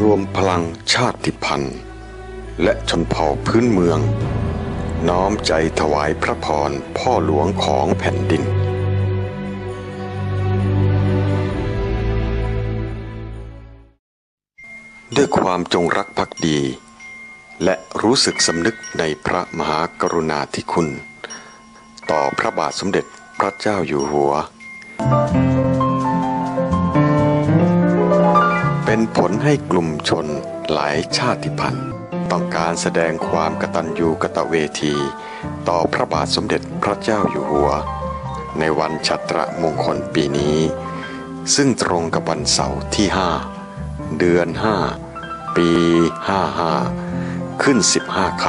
รวมพลังชาติพันธุ์ และชนเผ่าพื้นเมือง น้อมใจถวายพระพรพ่อหลวงของแผ่นดิน ด้วยความจงรักภักดี และรู้สึกสำนึกในพระมหากรุณาธิคุณ ต่อพระบาทสมเด็จพระเจ้าอยู่หัว ให้กลุ่มชนหลายชาติพันธุ์ต้องการแสดงความกตัญญูกตเวที ต่อพระบาทสมเด็จพระเจ้าอยู่หัว ในวันชัตรมงคลปีนี้ ซึ่งตรงกับวันเสาร์ที่ 5 เดือน 5 ปี 55 ขึ้น 15ค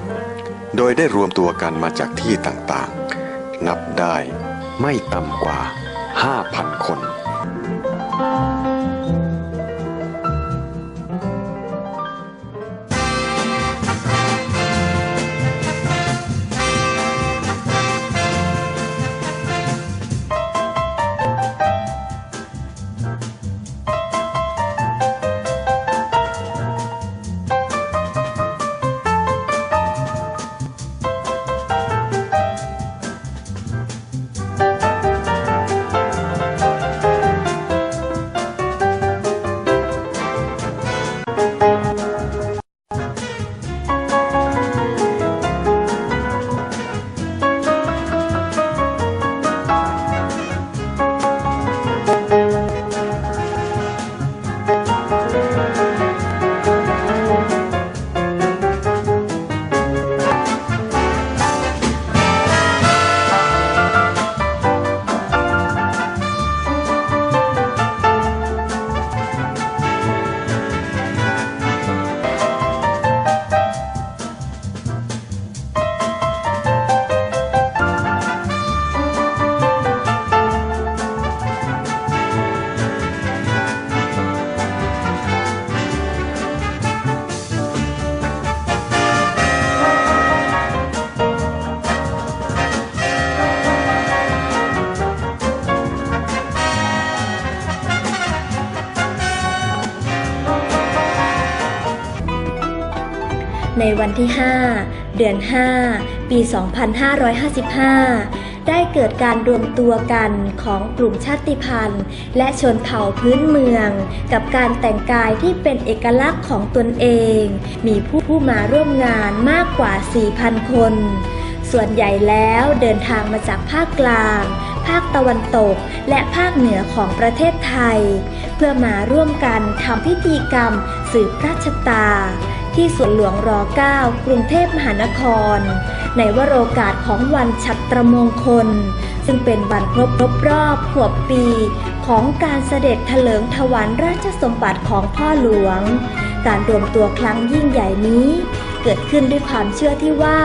ำโดยได้รวมตัวกันมาจากที่ต่างๆ นับได้ไม่ต่ำกว่า 5,000 คน วันที่ 5 เดือน 5 ปี 2555 ได้เกิดการรวมตัวกันของกลุ่มชาติพันธุ์ และชนเผ่าพื้นเมือง กับการแต่งกายที่เป็นเอกลักษณ์ของตนเอง มีผู้ผู้มาร่วมงานมากกว่า 4,000 คน ส่วนใหญ่แล้วเดินทางมาจากภาคกลางภาคตะวันตกและภาคเหนือของประเทศไทย เพื่อมาร่วมกันทำพิธีกรรมสืบพระชะตา ที่สวนหลวงร9กรุงเทพมหานคร ในวโรกาสของวันฉัตรมงคล ซึ่งเป็นวันครบรอบรอบขวบปี ของการเสด็จเถลิงถวันราชสมบัติของพ่อหลวง การรวมตัวครั้งยิ่งใหญ่นี้ เกิดขึ้นด้วยความเชื่อที่ว่า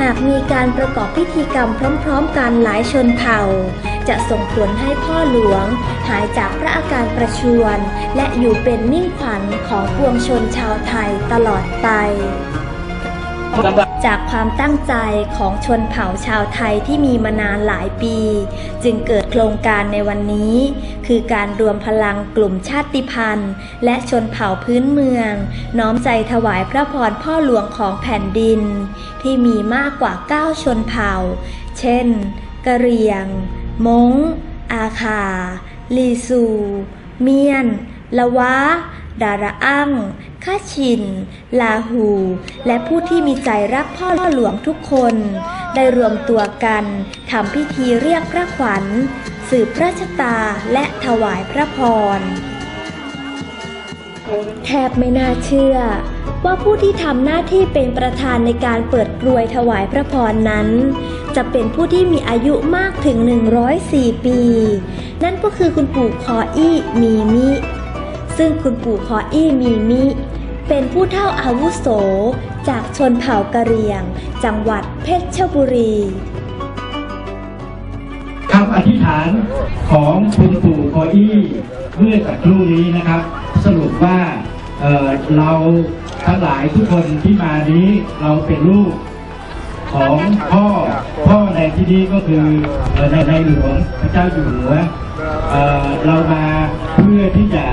หากมีการประกอบพิธีกรรมพร้อม ๆ กันหลายชนเผ่า จะส่งผลให้พ่อหลวง หายจากพระอาการประชวร และอยู่เป็นมิ่งขวัญของปวงชนชาวไทยตลอดไปจากความตั้งใจของชนเผ่าชาวไทยที่มีมานานหลายปี จึงเกิดโครงการในวันนี้ คือการรวมพลังกลุ่มชาติพันธุ์ และชนเผ่าพื้นเมือง น้อมใจถวายพระพรพ่อหลวงของแผ่นดิน ที่มีมากกว่า 9 ชนเผ่า เช่น กะเหรี่ยง มง อาคา ลีซู เมียน ละวะ ดาระอั้งข้าชิน ลาหู และผู้ที่มีใจรักพ่อหลวงทุกคน ได้รวมตัวกันทำพิธีเรียกพระขวัญ สืบพระชะตาและถวายพระพร แทบไม่น่าเชื่อ ว่าผู้ที่ทำหน้าที่เป็นประธานในการเปิดกรวยถวายพระพรนั้น จะเป็นผู้ที่มีอายุมากถึง 104 ปี นั่นก็คือคุณปู่คออี้มีมิ ซึ่งคุณปู่คออี้มีมิ เป็นผู้เฒ่าอาวุโส จากชนเผ่ากะเหรี่ยง จังหวัดเพชรบุรีคำอธิษฐานของคุณปู่คอี้เมื่อสักครู่นี้นะครับ สรุปว่าเเราทั้งหลายทุกคนที่มานี้เราเป็นลูกของพ่อพ่อในที่นี้ก็คือในในหลวงพระเจ้าอยู่หัวเเรามาเพื่อที่จะ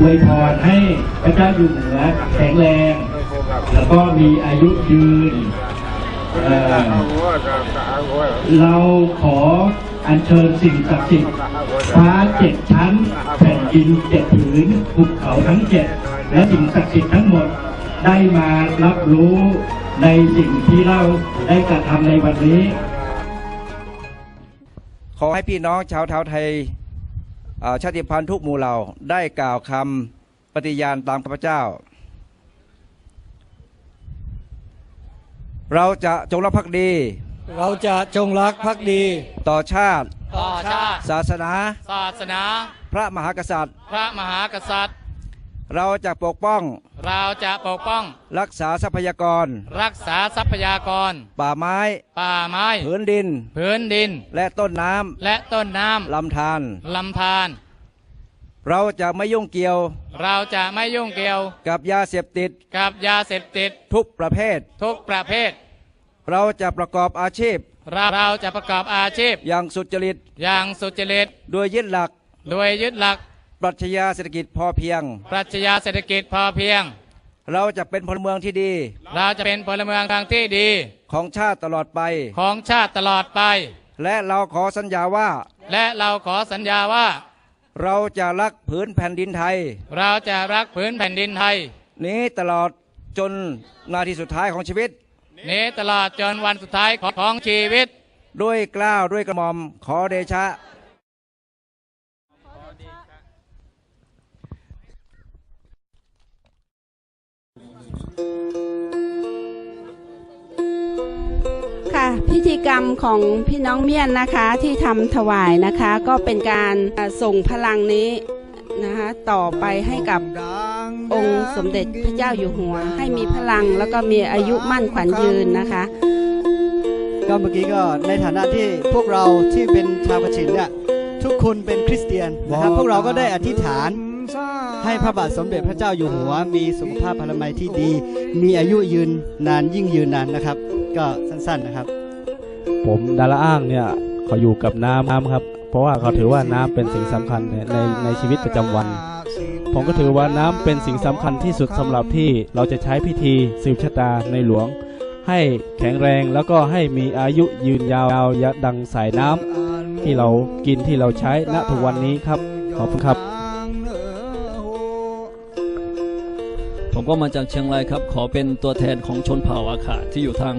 อวยพรให้พระเจ้าอยู่หัวแข็งแรง แล้วก็มีอายุยืนเเราขอ อัญเชิญสิ่งศักดิ์สิทธิ์ฟ้าเจ็ดชั้นแผ่นดินเจ็ดผืนภูเขาทั้งเจ็ดและสิ่งศักดิ์สิทธิ์ทั้งหมดได้มารับรู้ในสิ่งที่เราได้กระทำในวันนี้ ขอให้พี่น้องชาวเท้าไทยชาติพันธุ์ทุกหมู่เหล่าได้กล่าวคำปฏิญาณตามข้าพเจ้า เราจะจงรักภักดี เราจะจงรักภักดี ต่อชาติ ต่อชาติ ศาสนา ศาสนา พระมหากษัตริย์ พระมหากษัตริย์ เราจะปกป้อง เราจะปกป้อง รักษาทรัพยากร รักษาทรัพยากร ป่าไม้ ป่าไม้ผืนดิน พื้นดิน และต้นน้และต้นน้ำลำธารำลำธารเราจะไม่ยุ่งเกี่ยว เราจะไม่ยุ่งเกี่ยว กับยาเสพติด กับยาเสพติด ทุกประเภท ทุกประเภท เราจะประกอบอาชีพ เราเราจะประกอบอาชีพ อย่างสุจริต อย่างสุจริต โดยยึดหลัก โดยยึดหลัก ปรัชญาเศรษฐกิจพอเพียง ปรัชญาเศรษฐกิจพอเพียง เราจะเป็นพลเมืองที่ดี เราจะเป็นพลเมืองทางที่ดี ของชาติตลอดไป ของชาติตลอดไป และเราขอสัญญาว่า และเราขอสัญญาว่า เราจะรักผืนแผ่นดินไทย เราจะรักผืนแผ่นดินไทย นี้ตลอดจนนาทีสุดท้ายของชีวิต นี้ตลอดจนวันสุดท้ายของชีวิต ด้วยเกล้าวด้วยกระหม่อมขอเดชะ ค่ะพิธีกรรมของพี่น้องเมียนนะคะที่ทำถวายนะคะ ก็เป็นการอ่าส่งพลังนี้นะคะต่อไปให้กับ องค์สมเด็จพระเจ้าอยู่หัว ให้มีพลังแล้วก็มีอายุมั่นขวัญยืนนะคะ ก็เมื่อกี้ก็ในฐานะที่พวกเราที่เป็นชาวกระฉินเนี่ยทุกคนเป็นคริสเตียนนะครับพวกเราก็ได้อธิษฐานให้พระบาทสมเด็จพระเจ้าอยู่หัว มีสุขภาพพลามัยที่ดี มีอายุยืนนานยิ่งยืนนานนะครับ ก็สั้นๆนะครับ ผมดาราอ้างเนี่ยเขาอยู่กับน้ำน้ำครับ เพราะว่าเขาถือว่าน้ำเป็นสิ่งสำคัญในในในชีวิตประจำวัน ผมก็ถือว่าน้ำเป็นสิ่งสำคัญที่สุดสำหรับที่เราจะใช้พิธีสืบชะตาในหลวง ให้แข็งแรงแล้วก็ให้มีอายุยืนยาวยดังสายน้ำที่เรากินที่เราใช้ณทุกวันนี้ครับ ขอบคุณครับ ผมก็มาจากเชียงรายครับ ขอเป็นตัวแทนของชนเผ่าอาขาที่อยู่ทาง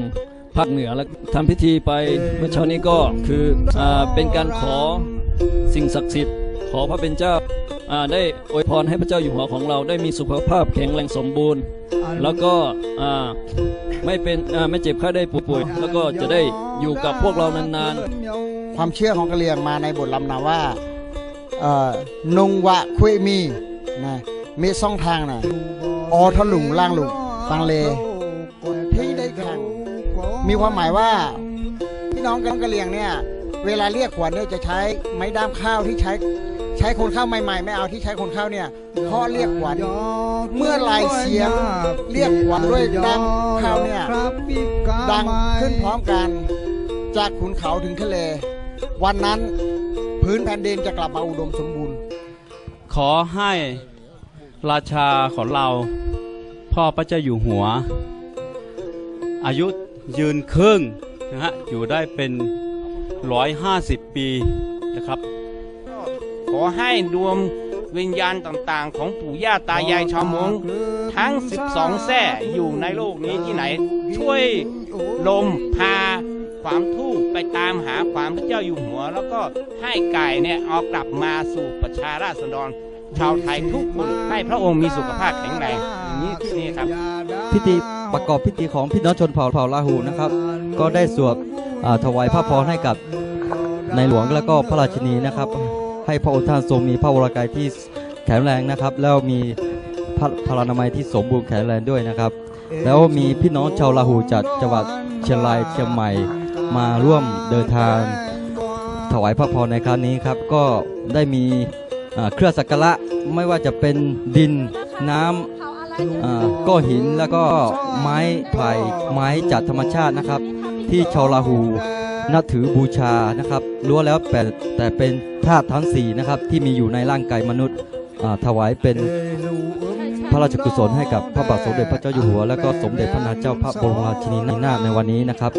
ภาคเหนือและทำพิธีไปเมื่อเช้านี้ก็คืออเป็นการขอสิ่งศักดิ์สิทธิ์ขอพระเป็นเจ้า ได้อวยพรให้พระเจ้าอยู่หัวของเราได้มีสุขภาพแข็งแรงสมบูรณ์ แล้วก็อ่าไม่เป็นอ่าไม่เจ็บไข้ได้ป่วย แล้วก็จะได้อยู่กับพวกเรานานๆ ความเชื่อของกะเหรี่ยงมาในบทลำนาว่าเอ่อนุงวะคุยมีนะมีซ่องทางนะออทะลุงล่างลุงฟังเลที่ได้ขังมีความหมายว่าพี่น้องกันกะเหรี่ยงเนี่ยเวลาเรียกขวัญเนี่ยจะใช้ไม้ด้ามข้าวที่ใช้ ใช้คนข้าวใหม่ ๆ ไม่เอาที่ใช้คนข้าวเนี่ยเพราะเรียกขวัญเมื่อลายเสียงเรียกขวัญด้วยด้ามข้าวเนี่ยดังขึ้นพร้อมกัน จากขุนเขาถึงทะเล วันนั้นพื้นแผ่นดินจะกลับมาอุดมสมบูรณ์ ขอให้ราชาของเรา พ่อพระเจ้าอยู่หัว อายุยืนครึ่งนะฮะอยู่ได้เป็นร้อยห้าสิบปีนะครับข อให้ดวงวิญญาณต่างๆ ของปู่ย่าตายายชาวมงทั้ง 12แท่อยู่ในโลกนี้ที่ไหน ช่วยลมพาความทูกไปตามหาความพระเจ้าอยู่หัว แล้วก็ให้ไก่เนี่ยเอากลับมาสู่ประชาราษฎรชาวไทยทุกคนให้พระองค์มีสุขภาพแข็งแรงอย่างนี้นี่ครับพิธีประกอบพิธีของพี่น้องชนเผ่าเผ่าลาหูนะครับ ก็ได้สวดอ่าถวายพระพรให้กับในหลวงและก็พระราชินีนะครับ ให้พระองค์ท่านทรงมีพระวรกายที่แข็งแรงนะครับ แล้วมีพระพลานามัยที่สมบูรณ์แข็งแรงด้วยนะครับ แล้วมีพี่น้องชาวลาหูจากจังหวัดเชียงรายเชียงใหม่มาร่วมเดินทางถวายพระพรในครั้งนี้ครับก็ได้มีเครื่องสักการะไม่ว่าจะเป็นดินน้ำก้อนหินแล้วก็ไม้ไผ่ไม้จากธรรมชาตินะครับ ที่ชาวลาหู นับถือบูชานะครับล้วนแล้วแต่แต่เป็นธาตุทั้งสี่นะครับที่มีอยู่ในร่างกายมนุษย์ถวายเป็นพระราชกุศลให้กับพระบาทสมเด็จพระเจ้าอยู่หัว และก็สมเด็จพระนางเจ้าพระบรมราชินีนาถในวันนี้นะครับ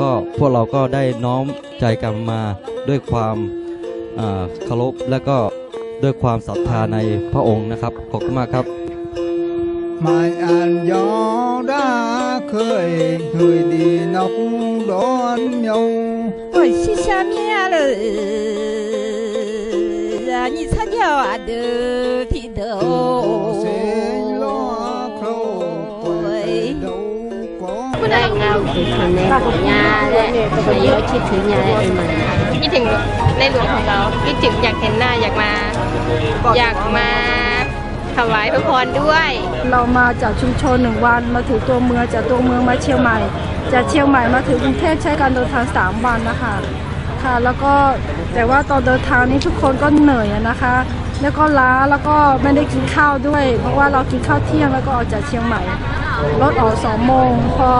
ก็พวกเราก็ได้น้อมใจกันมาด้วยความเคารพและก็ด้วยความศรัทธาในพระองค์นะครับขอบคุณมากครับ mai an gió đã khơi người đi nóc đón nhau 我是下面了，让你参加我的皮头。 Bữa nay ngao thì thằng này của nhà đấy Mà nhớคิดถึงnhà đấy mà คิดถึงในหลวงของเราคิดถึงอยากเห็นหน้าอยากมา อยากมาถวายพระพรด้วย เรามาจากชุมชนหนึ่งวันมาถึงตัวเมืองจากตัวเมืองมาเชียงใหม่ จากเชียงใหม่มาถึงกรุงเทพใช้การเดินทางสามวันนะคะค่ะแล้วก็แต่ว่าตอนเดินทางนี้ทุกคนก็เหนื่อยนะคะ แล้วก็ล้าแล้วก็ไม่ได้กินข้าวด้วย เพราะว่าเรากินข้าวเที่ยงแล้วก็ออกจากเชียงใหม่รถออกสองโมงพอ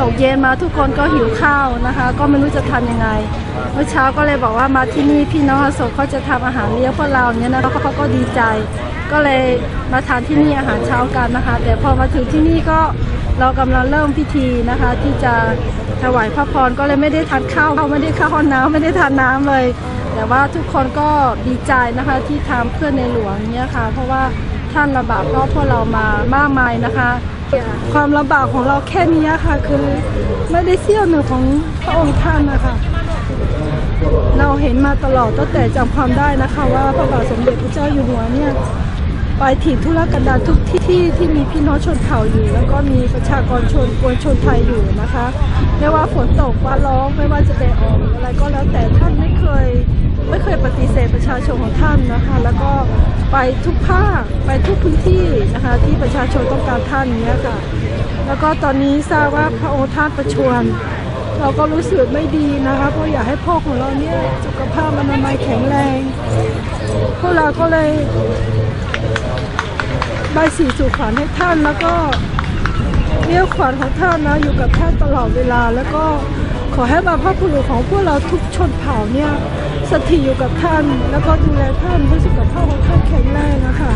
ตกเย็นมาทุกคนก็หิวข้าวนะคะ ก็ไม่รู้จะทำยังไง เมื่อเช้าก็เลยบอกว่ามาที่นี่พี่น้องอโศกเขาจะทำอาหารเลี้ยงพวกเราเนี่ยนะเขาก็ดีใจ ก็เลยมาทานที่นี่อาหารเช้ากันนะคะ แต่พอมาถึงที่นี่ก็ เรากำลังเริ่มพิธีนะคะ ที่จะถวายพระพรก็เลยไม่ได้ทานข้าวไม่ได้เข้าห้องน้ำไม่ได้ทานน้ำเลย แต่ว่าทุกคนก็ดีใจนะคะที่ทำเพื่อในหลวงเนี่ยค่ะ เพราะว่าท่านลำบากเพราะพวกเรามามากมายนะคะ ความลำบากของเราแค่นี้ค่ะคือไม่ได้เสี้ยวหนึ่งของพระองค์ท่านนะคะเราเห็นมาตลอดตั้งแต่จำความได้นะคะ ว่าพระบาทสมเด็จพระเจ้าอยู่หัวเนี่ย ไปถิ่นธุรกันดารทุกที่ที่ที่มีพี่น้องชนเผ่าอยู่ แล้วก็มีประชากรชนกวนชนไทยอยู่นะคะ ไม่ว่าฝนตกฟ้าร้องไม่ว่าจะแดดออกอะไรก็แล้วแต่ท่านไม่เคยไม่เคยปฏิเสธประชาชนของท่านนะคะ แล้วก็ไปทุกภาคไปทุกพื้นที่นะคะที่ประชาชนต้องการท่านเนี้ยค่ะ แล้วก็ตอนนี้ทราบว่าพระองค์ท่านประชวรเราก็รู้สึกไม่ดีนะคะเพราะอยากให้พ่อของเราเนี่ยสุขภาพอนามัยแข็งแรงพวกเราก็เลย ใบายสีสู่ขวัญให้ท่านแล้วก็เรียกขวัญของท่านนะอยู่กับท่านตลอดเวลา แล้วก็ขอให้บรรพบุรุษของพวกเราทุกชนเผ่าเนี่ยสถิตอยู่กับท่าน แล้วก็ดูแลท่านให้สุขภาพของท่านแข็งแรงนะคะ